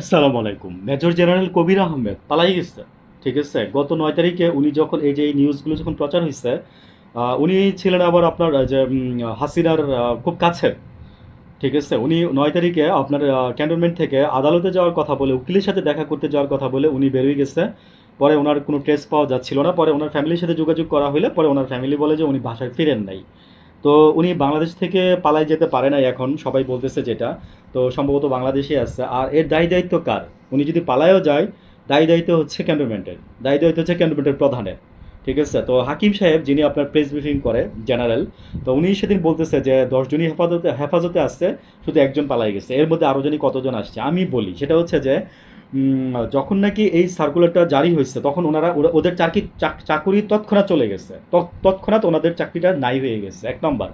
আসসালামু আলাইকুম। Major general কবির আহমেদ, পালাই গেছে। ঠিক আছে? গত নয় তারিখে উনি যখন এই যে এই নিউজগুলো যখন প্রচার হয়েছে উনি ছিলেন আবার আপনার যে হাসিনার খুব কাছের। ঠিক আছে? উনি নয় তারিখে আপনার ক্যান্টনমেন্ট থেকে আদালতে যাওয়ার কথা বলে, উকিলের সাথে দেখা করতে যাওয়ার কথা বলে উনি বেরিয়ে গেছে। পরে ওনার কোনো ট্রেস পাওয়া যাচ্ছিল না। পরে ওনার ফ্যামিলির সাথে যোগাযোগ করা হলে পরে ওনার ফ্যামিলি বলে যে উনি বাসায় ফিরেন নাই। তো উনি বাংলাদেশ থেকে পালাই যেতে পারে নাই এখন, সবাই বলতেছে যেটা। তো সম্ভবত বাংলাদেশে আছে। আর এর দায়ী দায়িত্ব কার? উনি যদি পালায়ও যায়, দায়ী দায়িত্ব হচ্ছে ক্যান্টনমেন্টের। দায়ী দায়িত্ব হচ্ছে ক্যান্টনমেন্টের প্রধানের। ঠিক আছে? তো হাকিম সাহেব, যিনি আপনার প্রেস ব্রিফিং করে জেনারেল তো উনি সেদিন বলতেছে যে দশজনই হেফাজতে হেফাজতে আসছে শুধু একজন পালাই গেছে। এর মধ্যে আরও জানি কতজন আসছে? আমি বলি, সেটা হচ্ছে যে যখন নাকি এই সার্কুলারটা জারি হয়েছে, তখন ওনারা ওদের চাকরি, চাক- চাকুরি তৎক্ষণাৎ চলে গেছে। তৎ- তৎক্ষণাৎ ওনাদের চাকরিটা নাই হয়ে গেছে, এক নম্বর।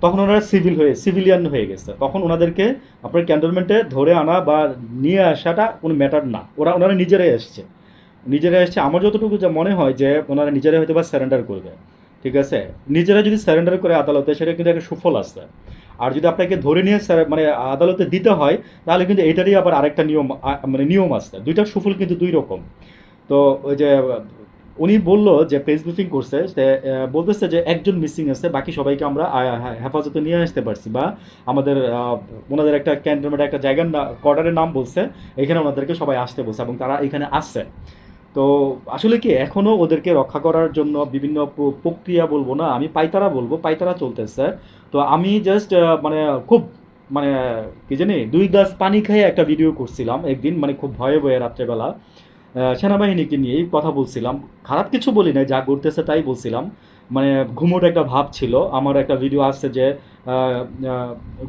তখন ওনারা সিভিল হয়ে সিভিলিয়ান হয়ে গেছে। তখন ওনাদেরকে আপনার ক্যান্টনমেন্টে ধরে আনা বা নিয়ে আসাটা কোনো ম্যাটার না। ওরা, ওনারা নিজেরাই এসছে। নিজেরাই এসছে। আমার যতটুকু যা মনে হয় যে, ওনারা নিজেরাই হয়তো বা স্যারেন্ডার করবে। ঠিক আছে? নিজেরা যদি স্যারেন্ডার করে আদালতে সেটা কিন্তু একটা সুফল আছে। আর যদি আপনাকে ধরে নিয়ে মানে আদালতে দিতে হয় তাহলে কিন্তু এটারই আবার আরেকটা নিয়ম মানে নিয়ম আসছে দুইটা সুফল কিন্তু দুই রকম। তো ওই যে উনি বলল যে প্রেস ব্রিফিং করছে বলতেছে যে একজন মিসিং আছে বাকি সবাইকে আমরা হ্যাঁ, হেফাজতে নিয়ে আসতে পারছি। বা আমাদের ওনাদের একটা ক্যান্টনমেন্ট একটা জায়গার কোয়ার্টারের নাম বলছে এখানে ওনাদেরকে সবাই আসতে বলছে এবং তারা এখানে আসছে তো আসলে কি এখনও ওদেরকে রক্ষা করার জন্য বিভিন্ন প্র- প্রক্রিয়া বলব না, আমি পাইতারা বলব, পাইতারা চলতেছে। তো আমি জাস্ট মানে খুব মানে কি জানি, দুই গ্লাস পানি খেয়ে একটা ভিডিও করছিলাম একদিন মানে খুব ভয়ে ভয়ে রাত্রেবেলা। সেনাবাহিনীকে নিয়েই কথা বলছিলাম। খারাপ কিছু বলি নাই, যা করতেছে তাই বলছিলাম। মানে ঘুমোর একটা ভাব ছিল। আমার একটা ভিডিও আসছে যে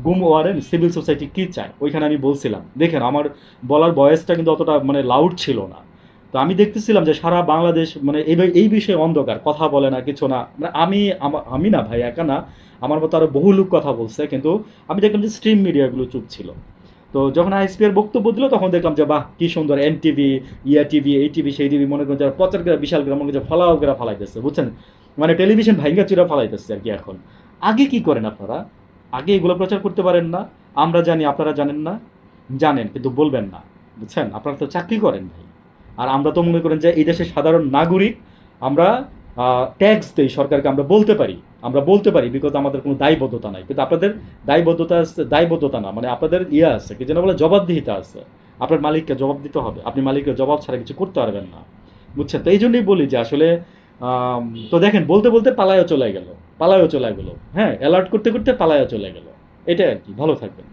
গুম ওয়ারেন সিভিল সোসাইটি কী চায়? ওইখানে আমি বলছিলাম। দেখেন, আমার বলার বয়সটা কিন্তু অতটা মানে লাউড ছিল না। তো আমি দেখতেছিলাম যে সারা বাংলাদেশ মানে এই এই বিষয়ে অন্ধকার, কথা বলে না, কিছু না। মানে আমি আমি না ভাই, একা না। আমার মতো আরও বহু লোক কথা বলছে, কিন্তু আমি দেখলাম যে স্ট্রিম মিডিয়াগুলো চুপ ছিল। তো যখন আইসপি এর বক্তব্য দিল, তখন দেখলাম যে, বাহ, কি সুন্দর এন টিভি ইয়া টিভি এই টিভি সেই টিভি মনে করেন যারা প্রচার করে, বিশাল করে, মনে করেন ফালাও করে ফালাইতেছে, বুঝছেন? মানে টেলিভিশন ভাইঙ্গা চুরা ফালাইতেছে আর কি এখন। আগে কি করেন আপনারা? আগে এগুলো প্রচার করতে পারেন না? আমরা জানি, আপনারা জানেন না? জানেন, কিন্তু বলবেন না, বুঝছেন? আপনারা তো চাকরি করেন ভাই। আর আমরা তো মনে করেন যে এই দেশের সাধারণ নাগরিক, আমরা ট্যাক্স দেই সরকারকে আমরা বলতে পারি। আমরা বলতে পারি বিকজ আমাদের কোনো দায়বদ্ধতা নাই। কিন্তু আপনাদের দায়বদ্ধতা আছে, দায়বদ্ধতা না মানে আপনাদের ইয়ে আছে, কি যেন বলে, জবাবদিহিতা আছে। আপনার মালিককে জবাব দিতে হবে। আপনি মালিককে জবাব ছাড়া কিছু করতে পারবেন না। বুঝছেন? তো এই জন্যই বলি যে আসলে তো দেখেন, বলতে বলতে পালায়ও চলে গেল, পালায়ও চলে গেল। হ্যাঁ অ্যালার্ট করতে করতে পালায়ও চলে গেল। এটা আর কি। ভালো থাকবেন।